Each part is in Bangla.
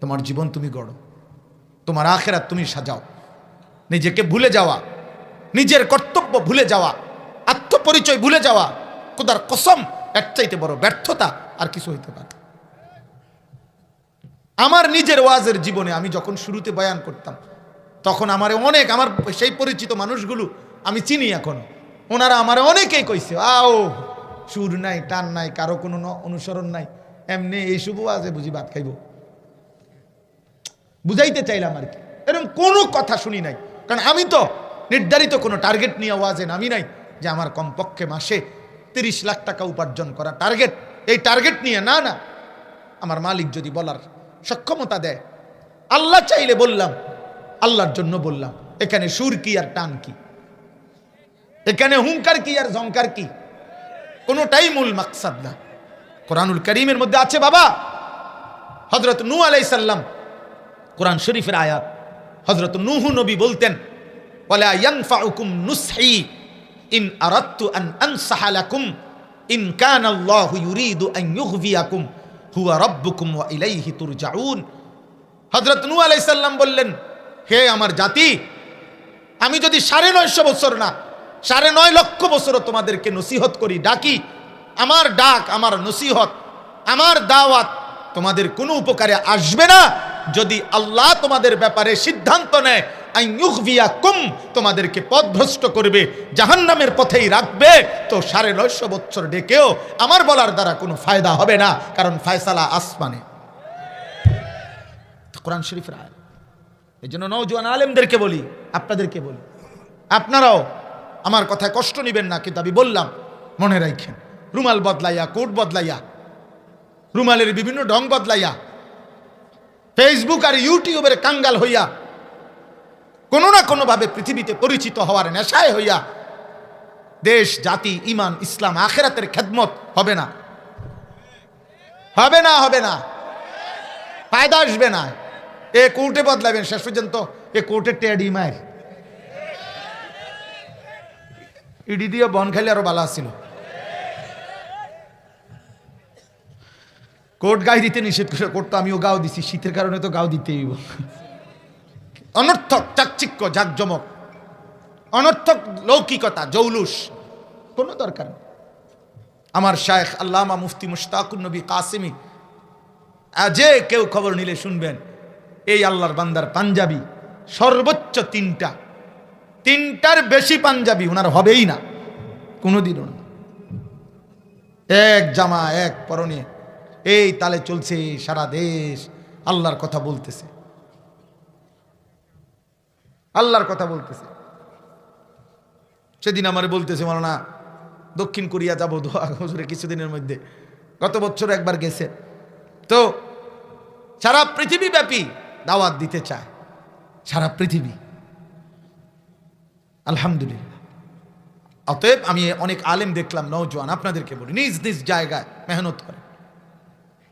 তোমার জীবন তুমি গড়ো। তোমার আখেরাত তুমি সাজাও। নিজেকে ভুলে যাওয়া, নিজের কর্তব্য ভুলে যাওয়া, আত্মপরিচয় ভুলে যাওয়া কোদার কসম এক চাইতে বড় ব্যর্থতা আর কিছু হইতে পারে। আমার নিজের ওয়াজের জীবনে আমি যখন শুরুতে বয়ান করতাম, তখন আমার অনেক, আমার সেই পরিচিত মানুষগুলো আমি চিনি এখন। ওনারা আমার অনেকেই কইছে, আও, সুর নাই, টান নাই, কারও কোনো অনুসরণ নাই। এমনি এই শুভ ওয়াজে বুঝি ভাত খাইব। বুঝাইতে চাইলাম আর কি। এরকম কোনো কথা শুনি নাই। কারণ আমি তো নির্ধারিত কোনো টার্গেট নিয়ে ওয়াজে নামি নাই যে আমার কমপক্ষে মাসে তিরিশ লাখ টাকা উপার্জন করা টার্গেট এই টার্গেট নিয়ে না না। আমার মালিক যদি বলার সক্ষমতা দেয়, আল্লাহ চাইলে বললাম, আল্লাহর জন্য বললাম, এখানে সুর কি আর টান কি? এখানে হুঙ্কার কি আর ঝঙ্কার কি? কোনোটাই মূল মাকসাদ না। কোরআনুল করিমের মধ্যে আছে বাবা হজরত নূ আলাইসাল্লাম কোরআন শরীফের আয়াত। হজরত নুহু নবী বলতেন ইন আন ইন কানা ওয়া সালাম বললেন, হে আমার জাতি, আমি যদি সাড়ে নয়শো বছর না, সাড়ে নয় লক্ষ বছরও তোমাদেরকে নসিহত করি, ডাকি, আমার ডাক, আমার নসিহত, আমার দাওয়াত তোমাদের কোনো উপকারে আসবে না। যদি আল্লাহ তোমাদের ব্যাপারে সিদ্ধান্ত নেয় আইয়ুগভিয়া কুম তোমাদেরকে পথভ্রষ্ট করবে, জাহান্নামের পথেই রাখবে, তো সাড়ে নয়শো বৎসর ডেকেও আমার বলার দ্বারা কোনো ফায়দা হবে না, কারণ ফায়সালা আসমানে। কোরআন শরীফের আয় এই জন্য নৌজওয়ান আলেমদেরকে বলি, আপনাদেরকে বলি। আপনারাও আমার কথায় কষ্ট নেবেন না, কিন্তু আমি বললাম, মনে রাখেন, রুমাল বদলাইয়া, কোট বদলাইয়া রুমালের বিভিন্ন ঢং বদলাইয়া ফেসবুক আর ইউটিউবের কাঙ্গাল হইয়া, কোনো না কোনোভাবে পৃথিবীতে পরিচিত হওয়ার নেশায় হইয়া, দেশ, জাতি, ইমান, ইসলাম, আখেরাতের খেদমত হবে না। হবে না হবে না। ফায়দা আসবে না। এ কোর্টে বদলাবেন শেষ পর্যন্ত, এ কোর্টের টেডি মায়ের। ইডি দিয়ে বন খাইলে আরও বালা ছিল কোর্ট গায়ে দিতে নিষেধ করে কোর্ট তো আমিও গাও দিছি, শীতের কারণে তো গাও দিতেই। অনর্থক চাকচিক্য, জাকজমক, অনর্থক লৌকিকতা, জৌলুস, কোনো দরকার আমার শায়েখ আল্লামা মুফতি মুশতাকুর নবী কাসিমি যে কেউ খবর নিলে শুনবেন, এই আল্লাহর বান্দার পাঞ্জাবি, সর্বোচ্চ তিনটা, তিনটার বেশি পাঞ্জাবি ওনার হবেই না, কোনোদিনও না এক জামা, এক পরনে এই তালে চলছে সারা দেশ আল্লাহর কথা বলতেছে। আল্লাহর কথা বলতেছে। সেদিন আমার বলতেছে না দক্ষিণ কোরিয়া যাব, দোয়া কিছুদিনের মধ্যে। গত বছর একবার গেছে। তো সারা পৃথিবীব্যাপী দাওয়াত দিতে চায়। সারা পৃথিবী। আলহামদুলিল্লাহ। অতএব আমি অনেক আলেম দেখলাম নৌজওয়ান আপনাদেরকে বলি, নিজ নিজ জায়গায় মেহনত করেন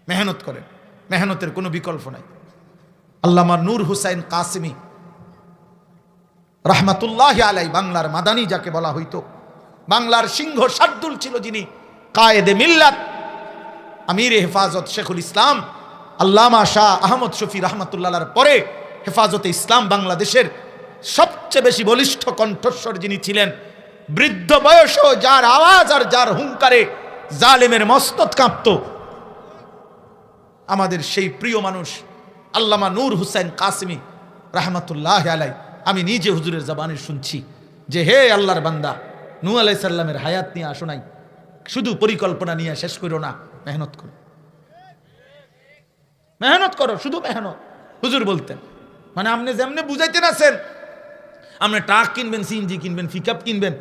মেহনত করেন। মেহনতের কোনো বিকল্প নাই। আল্লামা নূর হুসাইন কাসিমি রহমাতুল্লাহ আলাই বাংলার মাদানি যাকে বলা হইতো, বাংলার সিংহ শার্দুল ছিল যিনি কায়েদে মিল্লাত আমির হেফাজত শেখুল ইসলাম, আল্লামা শাহ আহমদ শফি রহমতুল্লাহর পরে হেফাজতে ইসলাম বাংলাদেশের সবচেয়ে বেশি বলিষ্ঠ কণ্ঠস্বর যিনি ছিলেন, বৃদ্ধ বয়সও যার আওয়াজ আর যার হুঙ্কারে জালেমের মস্তত কাঁপত আমাদের সেই প্রিয় মানুষ আল্লামা নূর হুসাইন কাসমি রহমতুল্লাহ আলাই, আমি নিজে হুজুরের জবানে শুনছি যে, হে আল্লাহর বান্দা নূ আলাই সাল্লামের হায়াত নিয়ে আসো নাই। শুধু পরিকল্পনা নিয়ে শেষ করো না, মেহনত করো। মেহনত করো, শুধু মেহনত। হুজুর বলতেন। মানে আপনি যেমনি বুঝাইতেন আছেন, আপনি ট্রাক কিনবেন, সিএনজি কিনবেন, পিকআপ কিনবেন,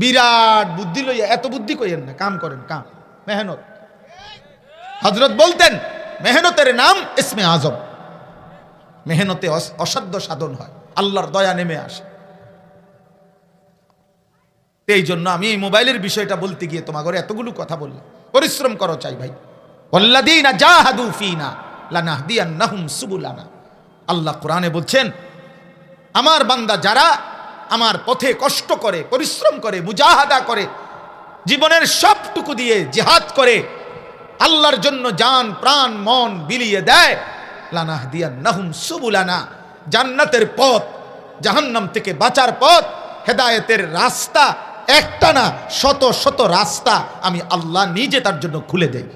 বিরাট বুদ্ধি লইয়া, এত বুদ্ধি কইেন না, কাম করেন, কাম, মেহনত। হজরত বলতেন, মেহনতের নাম ইসমে আজম। মেহনতে অসাধ্য সাধন হয়, আল্লাহর দয়া নেমে আসে। এই জন্য আমি এই মোবাইলের বিষয়টা বলতে গিয়ে তোমাকে এতগুলো কথা বললাম। পরিশ্রম করো চাই ভাই। আল্লাহ কোরআনে বলছেন, আমার বান্দা যারা আমার পথে কষ্ট করে, পরিশ্রম করে, মুজাহাদা করে, জীবনের সবটুকু দিয়ে জিহাদ করে আল্লাহর জন্য জান, প্রাণ, মন বিলিয়ে দেয়। লানাহ দিয়া নাহুম সুবুলানা। জান্নাতের পথ, জাহান্নাম থেকে বাঁচার পথ, হেদায়েতের রাস্তা একটা না শত শত রাস্তা আমি আল্লাহ নিজে তার জন্য খুলে দেই।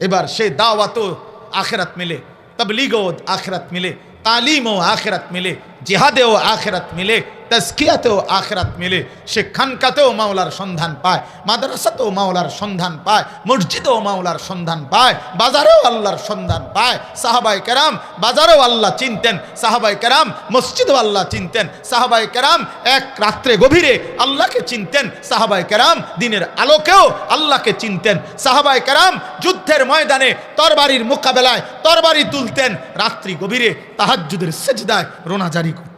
এবার সে দাওয়াতও আখেরাত মিলে তবলিগও আখেরাত মিলে তালিমও আখেরাত মিলে জিহাদেও আখেরাত মিলে তস্কিয়াতেও আখেরাত মিলে সে খানকাতেও মাওলার সন্ধান পায়, মাদ্রাসাতেও মাওলার সন্ধান পায়, মসজিদেও মাওলার সন্ধান পায়, বাজারেও আল্লাহর সন্ধান পায়। সাহাবাই কেরাম, বাজারেও আল্লাহ চিনতেন। সাহাবাই কেরাম, মসজিদেও আল্লাহ চিনতেন। সাহাবাই কেরাম এক রাত্রে গভীরে আল্লাহকে চিনতেন। সাহাবাই কেরাম দিনের আলোকেও আল্লাহকে চিনতেন। সাহাবাই কেরাম যুদ্ধের ময়দানে তরবারির মোকাবেলায় তরবারি তুলতেন। রাত্রি গভীরে তাহাজ্জুদের সেজদায় রোনাজারি করতেন।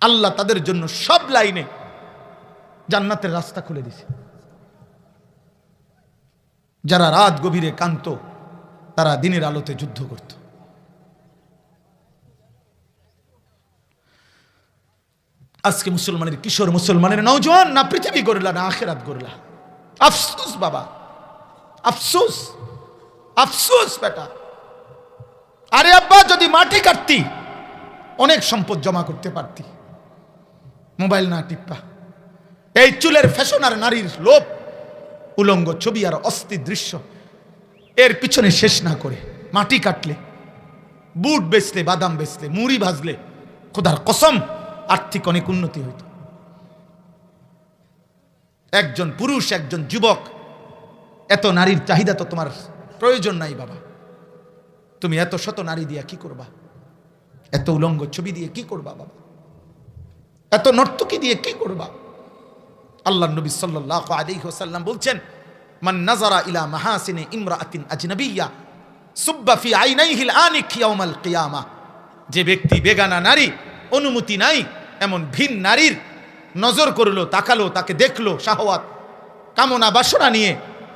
আল্লাহ তাদের জন্য সব লাইনে জান্নাতের রাস্তা খুলে দিছে। যারা রাত গভীরে কান্ত তারা দিনের আলোতে যুদ্ধ করত। আজকে মুসলমানের কিশোর মুসলমানের নৌজওয়ান না পৃথিবী গড়লা, না আখেরাত গড়লা। আফসোস বাবা, আফসোস আফসোস বেটা। আরে আব্বা, যদি মাটি কাটতি, অনেক সম্পদ জমা করতে পারতি। মোবাইল না টিপ্পা এই চুলের ফ্যাশন আর নারীর লোভ, উলঙ্গ ছবি আর অস্থির দৃশ্য, এর পিছনে শেষ না করে মাটি কাটলে, বুট বেচলে, বাদাম বেচলে, মুড়ি ভাজলে, খোদার কসম আর্থিক অনেক উন্নতি হইত। একজন পুরুষ, একজন যুবক, এত নারীর চাহিদা তো তোমার প্রয়োজন নাই বাবা। তুমি এত শত নারী দিয়া কি করবা? এত উলঙ্গ ছবি দিয়ে কি করবা বাবা? এত নর্তকী দিয়ে কি করবা? আল্লাহ নবী সাল্লাহ ওয়াসাল্লাম বলছেন, মান নাজারা ইলা মাহাসিনে ইমরাআতিন আজনাবিয়্যা, সুব্বা ফি আইনাইহিল আনিক ইয়াউমাল কিয়ামা। যে ব্যক্তি বেগানা নারী, অনুমতি নাই, এমন ভিন নারীর নজর করল, তাকালো, তাকে দেখল, শাহওয়াত, কামনা বাসনা নিয়ে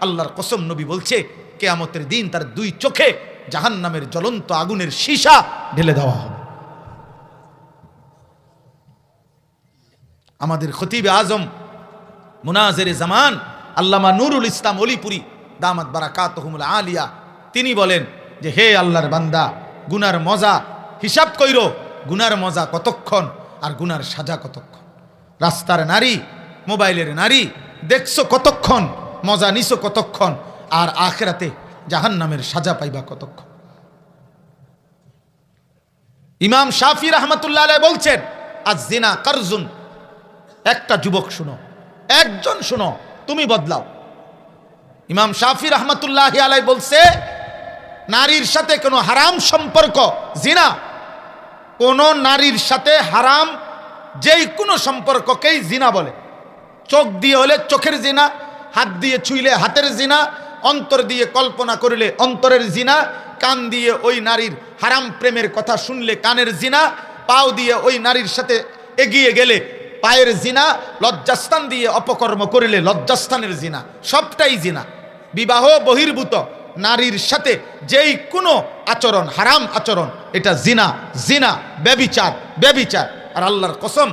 আল্লাহর কসম নবী বলছে, কেয়ামতের দিন তার দুই চোখে জাহান্নামের জ্বলন্ত আগুনের সীসা ঢেলে দেওয়া হবে। আমাদের খতিবে আজম, মুনাজের জামান, আল্লামা নুরুল ইসলাম অলিপুরি, দামাত বারাকাতহুমুল আলিয়া, তিনি বলেন যে, হে আল্লাহর বান্দা, গুনার মজা হিসাব কইর, গুনার মজা কতক্ষণ আর গুনার সাজা কতক্ষণ? রাস্তার নারী, মোবাইলের নারী, দেখছ কতক্ষণ, মজা নিছো কতক্ষণ, আর আখেরাতে জাহান নামের সাজা পাইবা কতক্ষণ? ইমাম শাফি রহমতুল্লাহ বলছেন, আজ জিনা কারজুন একটা যুবক শুনো, একজন শুনো, তুমি বদলাও। ইমাম শাফি রহমতুল্লাহ আলাই বলছে, নারীর সাথে কোনো হারাম সম্পর্ক, জিনা। কোন নারীর সাথে হারাম যেই কোনো সম্পর্ককেই জিনা বলে। চোখ দিয়ে হলে চোখের জিনা, হাত দিয়ে ছুইলে হাতের জিনা, অন্তর দিয়ে কল্পনা করিলে অন্তরের জিনা, কান দিয়ে ওই নারীর হারাম প্রেমের কথা শুনলে কানের জিনা, পাও দিয়ে ওই নারীর সাথে এগিয়ে গেলে পায়ের জিনা, লজ্জাস্থান দিয়ে অপকর্ম করিলে লজ্জাস্থানের জিনা, সবটাই জিনা। বিবাহ বহির্ভূত, নারীর সাথে যেই কোনো আচরণ, হারাম আচরণ, এটা জিনা জিনা, ব্যবিচার ব্যবিচার। আর আল্লাহর কসম